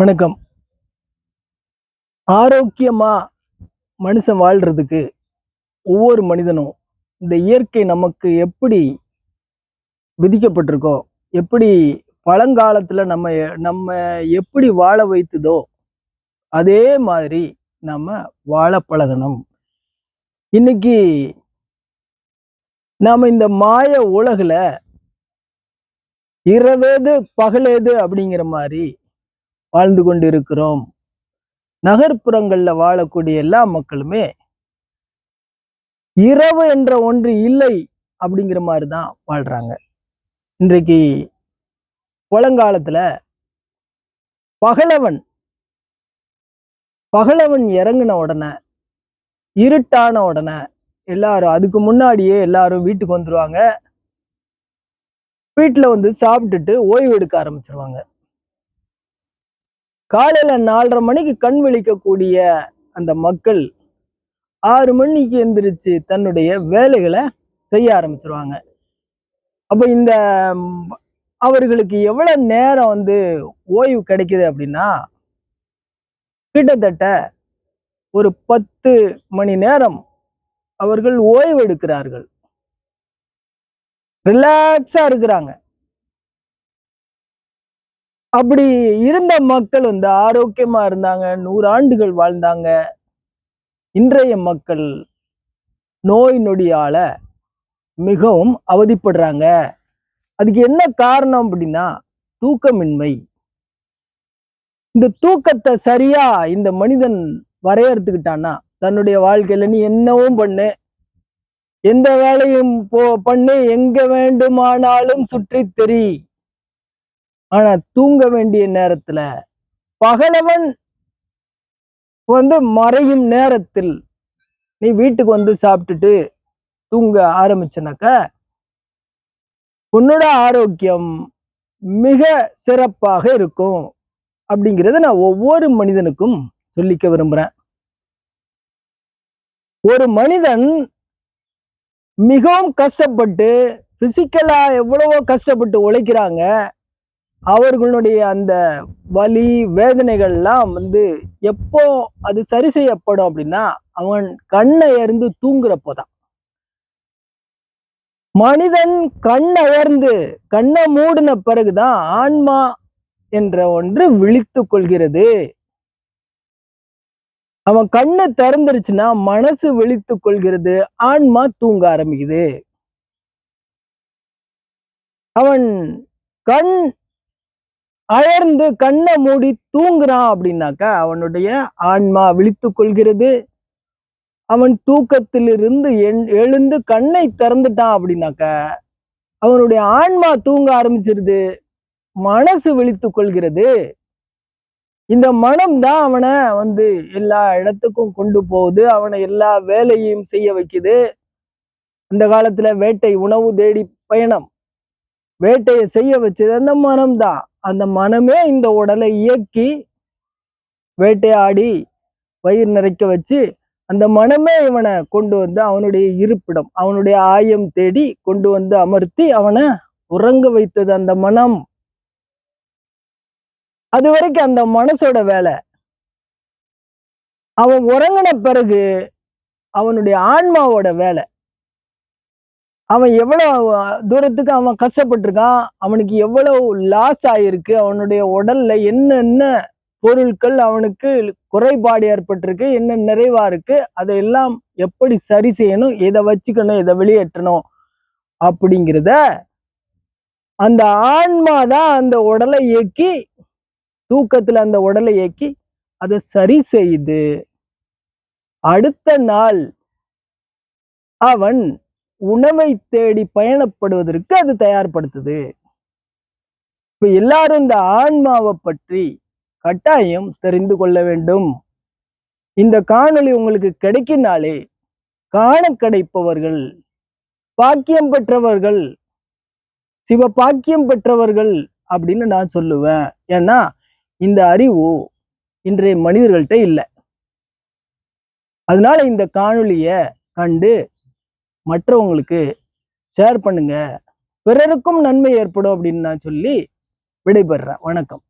வணக்கம். ஆரோக்கியமா மனுஷன் வாழ்றதுக்கு ஒவ்வொரு மனிதனும் இந்த இயற்கை நமக்கு எப்படி விதிக்கப்பட்டிருக்கோ எப்படி பழங்காலத்துல நம்ம நம்ம எப்படி வாழ வைத்ததோ அதே மாதிரி நம்ம வாழ பழகணும். இன்னைக்கு நாம இந்த மாய உலகில் இரவேது பகலேது அப்படிங்கிற மாதிரி வாழ்ந்து கொண்டிருக்கிறோம். நகர்ப்புறங்களில் வாழக்கூடிய எல்லா மக்களுமே இரவு என்ற ஒன்று இல்லை அப்படிங்கிற மாதிரி தான் வாழ்றாங்க. இன்றைக்கு பழங்காலத்துல பகலவன் பகலவன் இறங்கின உடனே இருட்டான உடனே எல்லாரும் அதுக்கு முன்னாடியே எல்லாரும் வீட்டுக்கு வந்துருவாங்க. வீட்டுல வந்து சாப்பிட்டுட்டு ஓய்வு எடுக்க ஆரம்பிச்சிருவாங்க. காலையில நாலரை மணிக்கு கண் விழிக்கக்கூடிய அந்த மக்கள் ஆறு மணிக்கு எந்திரிச்சு தன்னுடைய வேலைகளை செய்ய ஆரம்பிச்சிருவாங்க. அப்போ இந்த அவர்களுக்கு எவ்வளவு நேரம் வந்து ஓய்வு கிடைக்குது அப்படின்னா கிட்டத்தட்ட ஒரு பத்து மணி நேரம் அவர்கள் ஓய்வு எடுக்கிறார்கள். ரிலாக்ஸா இருக்கிறாங்க. அப்படி இருந்த மக்கள் வந்து ஆரோக்கியமா இருந்தாங்க. நூறு ஆண்டுகள் வாழ்ந்தாங்க. இன்றைய மக்கள் நோய் நொடியால மிகவும் அவதிப்படுறாங்க. அதுக்கு என்ன காரணம் அப்படின்னா தூக்கமின்மை. இந்த தூக்கத்தை சரியா இந்த மனிதன் வரையறுத்துக்கிட்டான்னா தன்னுடைய வாழ்க்கையில நீ என்னவும் பண்ணு. எந்த வேலையும் போ பண்ணு. எங்க வேண்டுமானாலும் சுற்றி தெரி. ஆனா தூங்க வேண்டிய நேரத்துல பகலவன் வந்து மறையும் நேரத்தில் நீ வீட்டுக்கு வந்து சாப்பிட்டுட்டு தூங்க ஆரம்பிச்சனாக்க உன்னோட ஆரோக்கியம் மிக சிறப்பாக இருக்கும் அப்படிங்கிறத நான் ஒவ்வொரு மனிதனுக்கும் சொல்லிக்க விரும்புறேன். ஒரு மனிதன் மிகவும் கஷ்டப்பட்டு பிசிக்கலா எவ்வளவோ கஷ்டப்பட்டு உழைக்கிறாங்க. அவர்களுடைய அந்த வலி வேதனைகள்லாம் வந்து எப்போ அது சரி செய்யப்படும் அப்படின்னா அவன் கண்ணை அயர்ந்து தூங்குறப்போதான். மனிதன் கண் அயர்ந்து கண்ணை மூடின பிறகுதான் ஆன்மா என்ற ஒன்று விழித்து கொள்கிறது. அவன் கண்ணை திறந்துருச்சுன்னா மனசு விழித்து கொள்கிறது ஆன்மா தூங்க ஆரம்பிக்குது. அவன் கண் அயர்ந்து கண்ணை மூடி தூங்குறான் அப்படின்னாக்கா அவனுடைய ஆன்மா விழித்து கொள்கிறது. அவன் தூக்கத்திலிருந்து எண்- எழுந்து கண்ணை திறந்துட்டான் அப்படின்னாக்கா அவனுடைய ஆன்மா தூங்க ஆரம்பிச்சிருது. மனசு விழித்து கொள்கிறது. இந்த மனம் தான் அவனை வந்து எல்லா இடத்துக்கும் கொண்டு போகுது. அவனை எல்லா வேலையும் செய்ய வைக்குது. அந்த காலத்துல வேட்டை உணவு தேடி பயணம். வேட்டையை செய்ய வச்சது அந்த மனம்தான் அந்த மனமே இந்த உடலை இயக்கி வேட்டையாடி வயிறு நிறைக்க வச்சு அந்த மனமே இவனை கொண்டு வந்து அவனுடைய இருப்பிடம் அவனுடைய ஆயம் தேடி கொண்டு வந்து அமர்த்தி அவனை உறங்க வைத்தது அந்த மனம். அது வரைக்கும் அந்த மனசோட வேலை. அவன் உறங்கின பிறகு அவனுடைய ஆன்மாவோட வேலை. அவன் எவ்வளவு தூரத்துக்கு அவன் கஷ்டப்பட்டிருக்கான் அவனுக்கு எவ்வளவு லாஸ் ஆயிருக்கு அவனுடைய உடல்ல என்னென்ன பொருட்கள் அவனுக்கு குறைபாடு ஏற்பட்டிருக்கு என்ன நிறைவா இருக்கு அதையெல்லாம் எப்படி சரி செய்யணும் எதை வச்சுக்கணும் எதை வெளியேற்றணும் அப்படிங்கிறத அந்த ஆன்மா தான் அந்த உடலை இயக்கி தூக்கத்துல அந்த உடலை இயக்கி அதை சரி செய்து அடுத்த நாள் அவன் உணவை தேடி பயணப்படுவதற்கு அது தயார்படுத்துது. இப்ப எல்லாரும் இந்த ஆன்மாவை பற்றி கட்டாயம் தெரிந்து கொள்ள வேண்டும். இந்த காணொளி உங்களுக்கு கிடைக்கினாலே காண கிடைப்பவர்கள் பாக்கியம் பெற்றவர்கள் சிவ பாக்கியம் பெற்றவர்கள் அப்படின்னு நான் சொல்லுவேன். ஏன்னா இந்த அறிவு இன்றைய மனிதர்கள்ட்ட இல்லை. அதனால இந்த காணொளியை கண்டு மற்றவங்களுக்கு ஷேர் பண்ணுங்க. பிறருக்கும் நன்மை ஏற்படும் அப்படின்னு நான் சொல்லி விடைபெறுறேன். வணக்கம்.